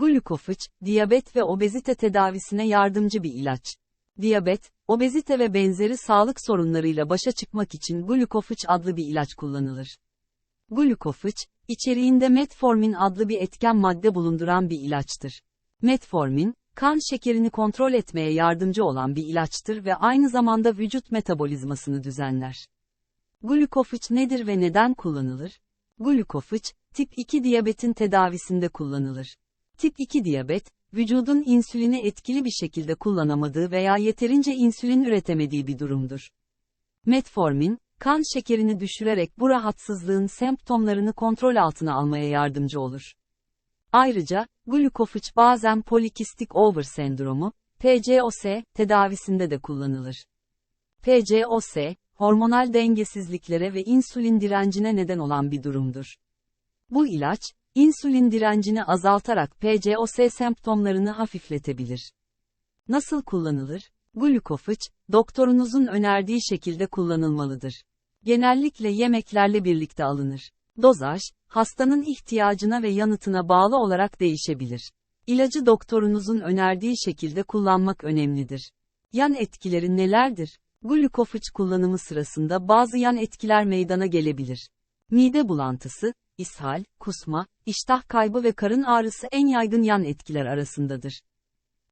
Glukofiç, diyabet ve obezite tedavisine yardımcı bir ilaç. Diyabet, obezite ve benzeri sağlık sorunlarıyla başa çıkmak için Glukofiç adlı bir ilaç kullanılır. Glukofiç, içeriğinde metformin adlı bir etken madde bulunduran bir ilaçtır. Metformin, kan şekerini kontrol etmeye yardımcı olan bir ilaçtır ve aynı zamanda vücut metabolizmasını düzenler. Glukofiç nedir ve neden kullanılır? Glukofiç, tip 2 diyabetin tedavisinde kullanılır. Tip 2 diyabet, vücudun insülini etkili bir şekilde kullanamadığı veya yeterince insülin üretemediği bir durumdur. Metformin, kan şekerini düşürerek bu rahatsızlığın semptomlarını kontrol altına almaya yardımcı olur. Ayrıca, glukofiç bazen polikistik over sendromu, PCOS, tedavisinde de kullanılır. PCOS, hormonal dengesizliklere ve insülin direncine neden olan bir durumdur. Bu ilaç, insülin direncini azaltarak PCOS semptomlarını hafifletebilir. Nasıl kullanılır? Glukofiç, doktorunuzun önerdiği şekilde kullanılmalıdır. Genellikle yemeklerle birlikte alınır. Dozaj, hastanın ihtiyacına ve yanıtına bağlı olarak değişebilir. İlacı doktorunuzun önerdiği şekilde kullanmak önemlidir. Yan etkileri nelerdir? Glukofiç kullanımı sırasında bazı yan etkiler meydana gelebilir. Mide bulantısı, ishal, kusma, iştah kaybı ve karın ağrısı en yaygın yan etkiler arasındadır.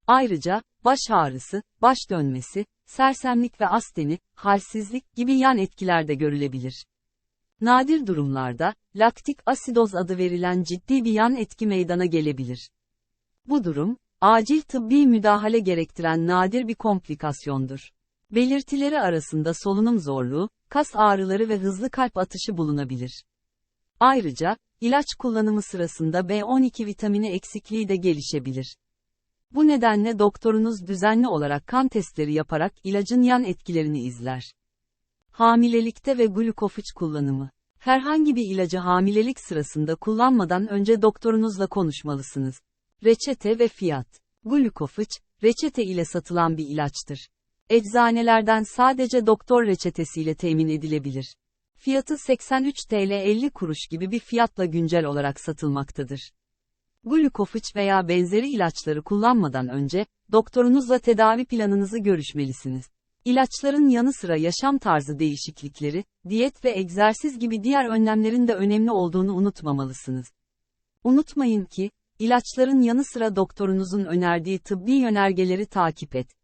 Ayrıca, baş ağrısı, baş dönmesi, sersemlik ve asteni, halsizlik gibi yan etkiler de görülebilir. Nadir durumlarda, laktik asidoz adı verilen ciddi bir yan etki meydana gelebilir. Bu durum, acil tıbbi müdahale gerektiren nadir bir komplikasyondur. Belirtileri arasında solunum zorluğu, kas ağrıları ve hızlı kalp atışı bulunabilir. Ayrıca, ilaç kullanımı sırasında B12 vitamini eksikliği de gelişebilir. Bu nedenle doktorunuz düzenli olarak kan testleri yaparak ilacın yan etkilerini izler. Hamilelikte ve glukofiç kullanımı. Herhangi bir ilacı hamilelik sırasında kullanmadan önce doktorunuzla konuşmalısınız. Reçete ve fiyat. Glukofiç, reçete ile satılan bir ilaçtır. Eczanelerden sadece doktor reçetesiyle temin edilebilir. Fiyatı 83 TL 50 kuruş gibi bir fiyatla güncel olarak satılmaktadır. Glukofiç veya benzeri ilaçları kullanmadan önce, doktorunuzla tedavi planınızı görüşmelisiniz. İlaçların yanı sıra yaşam tarzı değişiklikleri, diyet ve egzersiz gibi diğer önlemlerin de önemli olduğunu unutmamalısınız. Unutmayın ki, ilaçların yanı sıra doktorunuzun önerdiği tıbbi yönergeleri takip et.